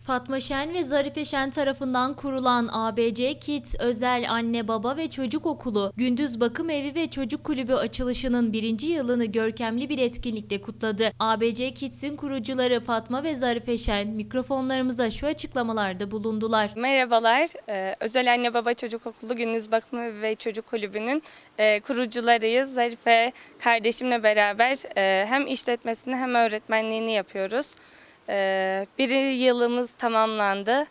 Fatma Şen ve Zarife Şen tarafından kurulan ABC Kids Özel Anne Baba ve Çocuk Okulu, Gündüz Bakım Evi ve Çocuk Kulübü açılışının birinci yılını görkemli bir etkinlikle kutladı. ABC Kids'in kurucuları Fatma ve Zarife Şen mikrofonlarımıza şu açıklamalarda bulundular. Merhabalar, Ee, Özel Anne Baba Çocuk Okulu Gündüz Bakımı ve Çocuk Kulübü'nün e, kurucularıyız. Zarife kardeşimle beraber e, hem işletmesini hem öğretmenliğini yapıyoruz. E, Bir yılımız tamamlandı.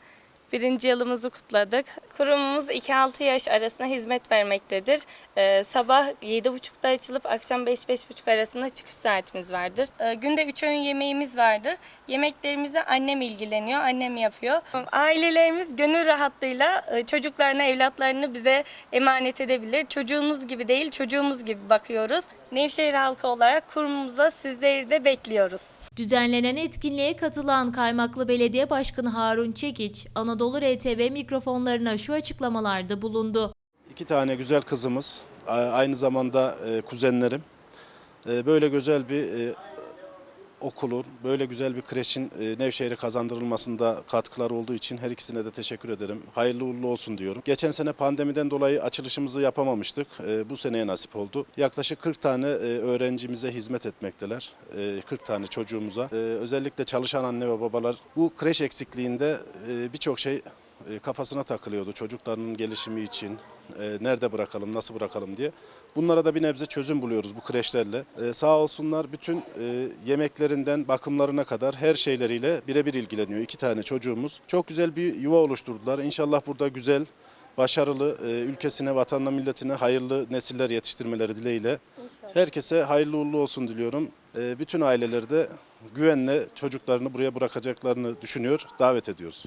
Birinci yılımızı kutladık. Kurumumuz 2-6 yaş arasında hizmet vermektedir. Ee, sabah 7.30'da açılıp akşam 5-5.30 arasında çıkış saatimiz vardır. Ee, günde 3 öğün yemeğimiz vardır. Yemeklerimizi annem ilgileniyor, annem yapıyor. Ailelerimiz gönül rahatlığıyla e, çocuklarına, evlatlarını bize emanet edebilir. Çocuğunuz gibi değil, çocuğumuz gibi bakıyoruz. Nevşehir halkı olarak kurumumuza sizleri de bekliyoruz. Düzenlenen etkinliğe katılan Kaymaklı Belediye Başkanı Harun Çekiç, Anadolu RTV mikrofonlarına şu açıklamalarda bulundu. İki tane güzel kızımız, aynı zamanda e, kuzenlerim. E, Böyle güzel bir e, okulun, böyle güzel bir kreşin e, Nevşehir'e kazandırılmasında katkıları olduğu için her ikisine de teşekkür ederim. Hayırlı uğurlu olsun diyorum. Geçen sene pandemiden dolayı açılışımızı yapamamıştık. E, Bu seneye nasip oldu. Yaklaşık 40 tane e, öğrencimize hizmet etmekteler. E, 40 tane çocuğumuza. Özellikle çalışan anne ve babalar bu kreş eksikliğinde birçok şey e, kafasına takılıyordu çocuklarının gelişimi için. e, Nerede bırakalım, nasıl bırakalım diye. Bunlara da bir nebze çözüm buluyoruz bu kreşlerle. E, Sağ olsunlar bütün e, yemeklerinden bakımlarına kadar her şeyleriyle birebir ilgileniyor. İki tane çocuğumuz. Çok güzel bir yuva oluşturdular. İnşallah burada güzel, başarılı, e, ülkesine, vatanına, milletine hayırlı nesiller yetiştirmeleri dileğiyle. Herkese hayırlı uğurlu olsun diliyorum. E, Bütün aileleri de güvenle çocuklarını buraya bırakacaklarını düşünüyor, davet ediyoruz.